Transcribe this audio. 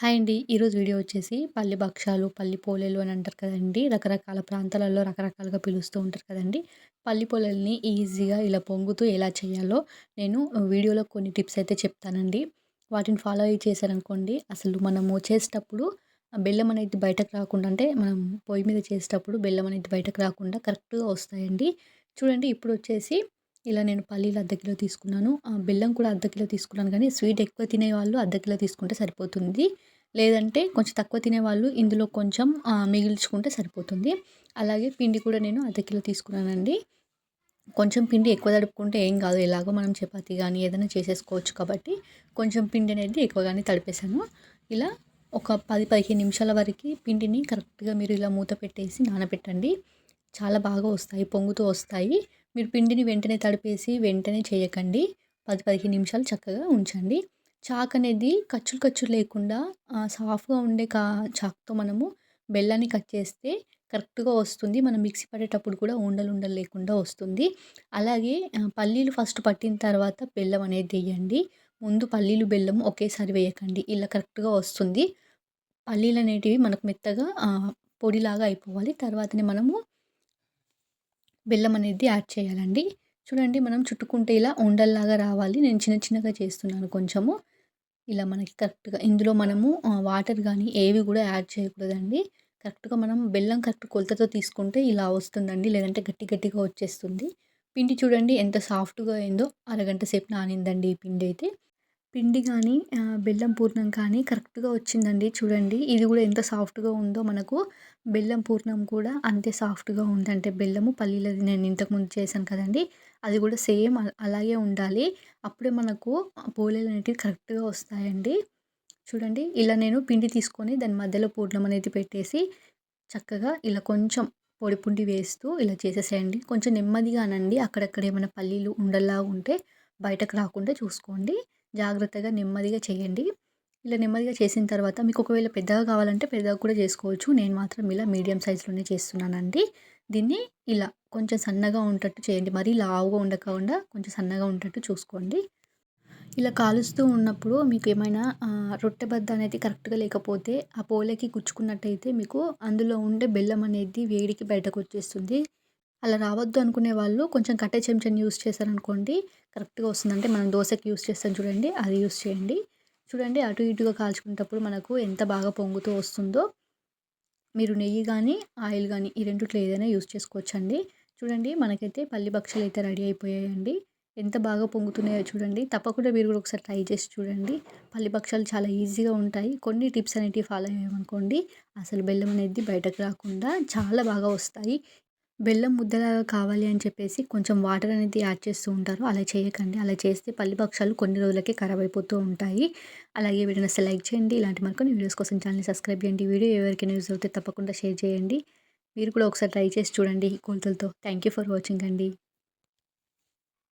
Hi అండి. ఈరోజు video వచ్చేసి పల్లి భక్షాలు, పల్లి పోలేలు అని అంటారు కదండీ! రకరకాల ప్రాంతాలలో రకరకాలుగా పిలుస్తూ ఉంటారు కదండీ! పల్లిపోలేల్ని ఈజీగా ఇలా పొంగుతూ ఎలా చేయాలో నేను వీడియోలో కొన్ని టిప్స్ అయితే చెప్తానండి. వాటిని ఫాలో అయ్యి చేశారనుకోండి అసలు మనము చేసేటప్పుడు బెల్లం అనేది బయటకు రాకుండా అంటే మనం పొయ్యి మీద చేసేటప్పుడు బెల్లం అనేది బయటకు రాకుండా కరెక్ట్‌గా వస్తాయండి. చూడండి ఇప్పుడు వచ్చేసి ఇలా నేను పల్లీలు అర్ధ కిలో తీసుకున్నాను. బెల్లం కూడా అర్ధ కిలో తీసుకున్నాను కానీ స్వీట్ ఎక్కువ తినేవాళ్ళు అర్ధ కిలో తీసుకుంటే సరిపోతుంది. లేదంటే కొంచెం తక్కువ తినేవాళ్ళు ఇందులో కొంచెం మిగిల్చుకుంటే సరిపోతుంది. అలాగే పిండి కూడా నేను అర్ధ కిలో తీసుకున్నానండి. కొంచెం పిండి ఎక్కువ తడుపుకుంటే ఏం కాదు. ఎలాగో మనం చపాతీ కానీ ఏదైనా చేసేసుకోవచ్చు కాబట్టి కొంచెం పిండి అనేది ఎక్కువగానే తడిపేశాను. ఇలా ఒక పది పదిహేను నిమిషాల వరకు పిండిని కరెక్ట్గా మీరు ఇలా మూత పెట్టేసి నానబెట్టండి. చాలా బాగా వస్తాయి పొంగుతూ వస్తాయి. మీరు పిండిని వెంటనే తడిపేసి వెంటనే చేయకండి. పది పదిహేను నిమిషాలు చక్కగా ఉంచండి. చాక్ అనేది ఖర్చులు ఖర్చులు లేకుండా సాఫ్ట్గా ఉండే కా చాక్తో మనము బెల్లాన్ని కట్ చేస్తే కరెక్ట్గా వస్తుంది. మనం మిక్సీ పట్టేటప్పుడు కూడా ఉండలు ఉండలు లేకుండా వస్తుంది. అలాగే పల్లీలు ఫస్ట్ పట్టిన తర్వాత బెల్లం అనేది వేయండి. ముందు పల్లీలు బెల్లం ఒకేసారి వేయకండి. ఇలా కరెక్ట్గా వస్తుంది. పల్లీలు అనేటివి మనకు మెత్తగా పొడిలాగా అయిపోవాలి. తర్వాతనే మనము బెల్లం అనేది యాడ్ చేయాలండి. చూడండి మనం చుట్టుకుంటే ఇలా ఉండల్లాగా రావాలి. నేను చిన్న చిన్నగా చేస్తున్నాను కొంచెము. ఇలా మనకి కరెక్ట్గా ఇందులో మనము వాటర్ కానీ ఏవి కూడా యాడ్ చేయకూడదండి. కరెక్ట్గా మనం బెల్లం కరెక్ట్ కొలతతో తీసుకుంటే ఇలా వస్తుందండి. లేదంటే గట్టి గట్టిగా వచ్చేస్తుంది. పిండి చూడండి ఎంత సాఫ్ట్గా అయిందో అరగంట సేపు నానిందండి ఈ పిండి అయితే. పిండి కానీ బెల్లం పూర్ణం కానీ కరెక్ట్గా వచ్చిందండి. చూడండి ఇది కూడా ఎంత సాఫ్ట్గా ఉందో మనకు. బెల్లం పూర్ణం కూడా అంతే సాఫ్ట్గా ఉందంటే బెల్లము పల్లీలది నేను ఇంతకుముందు చేశాను కదండి. అది కూడా సేమ్ అలాగే ఉండాలి. అప్పుడే మనకు పోలేలు అనేటివి కరెక్ట్గా వస్తాయండి. చూడండి ఇలా నేను పిండి తీసుకొని దాని మధ్యలో పూర్ణం అనేది పెట్టేసి చక్కగా ఇలా కొంచెం పొడి పుండి వేస్తూ ఇలా చేసేసేయండి. కొంచెం నెమ్మదిగా అనండి అక్కడక్కడ ఏమైనా పల్లీలు ఉండల్లా ఉంటే బయటకు రాకుండా చూసుకోండి. జాగ్రత్తగా నెమ్మదిగా చేయండి. ఇలా నెమ్మదిగా చేసిన తర్వాత మీకు ఒకవేళ పెద్దగా కావాలంటే పెద్దగా కూడా చేసుకోవచ్చు. నేను మాత్రం ఇలా మీడియం సైజులోనే చేస్తున్నానండి. దీన్ని ఇలా కొంచెం సన్నగా ఉండేటట్టు చేయండి. మరీ లావుగా ఉండకుండా కొంచెం సన్నగా ఉండేటట్టు చూసుకోండి. ఇలా కాలుస్తూ ఉన్నప్పుడు మీకు ఏమైనా రొట్టె బద్ద అనేది కరెక్ట్గా లేకపోతే ఆ పోలేకి గుచ్చుకున్నట్టయితే మీకు అందులో ఉండే బెల్లం అనేది వేడికి బయటకు వచ్చేస్తుంది. అలా రావద్దు అనుకునే వాళ్ళు కొంచెం కట్టే చెంచాని యూస్ చేశారనుకోండి కరెక్ట్గా వస్తుంది అంటే మనం దోశకి యూస్ చేస్తాం చూడండి అది యూస్ చేయండి. చూడండి అటు ఇటుగా కాల్చుకునేటప్పుడు మనకు ఎంత బాగా పొంగుతూ వస్తుందో మీరు నెయ్యి కానీ ఆయిల్ కానీ ఈ రెండిట్లో ఏదైనా యూస్ చేసుకోవచ్చండి. చూడండి మనకైతే పల్లి భక్షలు అయితే రెడీ అయిపోయాయండి. ఎంత బాగా పొంగుతున్నాయో చూడండి. తప్పకుండా మీరు కూడా ఒకసారి ట్రై చేసి చూడండి. పల్లి భక్షాలు చాలా ఈజీగా ఉంటాయి. కొన్ని టిప్స్ అనేటివి ఫాలో అయ్యామనుకోండి అసలు బెల్లం అనేది బయటకు రాకుండా చాలా బాగా వస్తాయి. బెల్లం ముద్దలాగా కావాలి అని చెప్పేసి కొంచెం వాటర్ అనేది యాడ్ చేస్తూ ఉంటారు. అలా చేయకండి. అలా చేస్తే పల్లి భక్షాలు కొన్ని రోజులకే ఖరాబ్ అయిపోతూ ఉంటాయి. అలాగే వీడియోని లైక్ చేయండి. ఇలాంటి మరికొన్ని వీడియోస్ కోసం ఛానల్ని సబ్స్క్రైబ్ చేయండి. వీడియో ఎవరికైనా యూజ్ అవుతే తప్పకుండా షేర్ చేయండి. మీరు కూడా ఒకసారి ట్రై చేసి చూడండి కొలతలతో. థ్యాంక్ యూ ఫర్ వాచింగ్ అండి.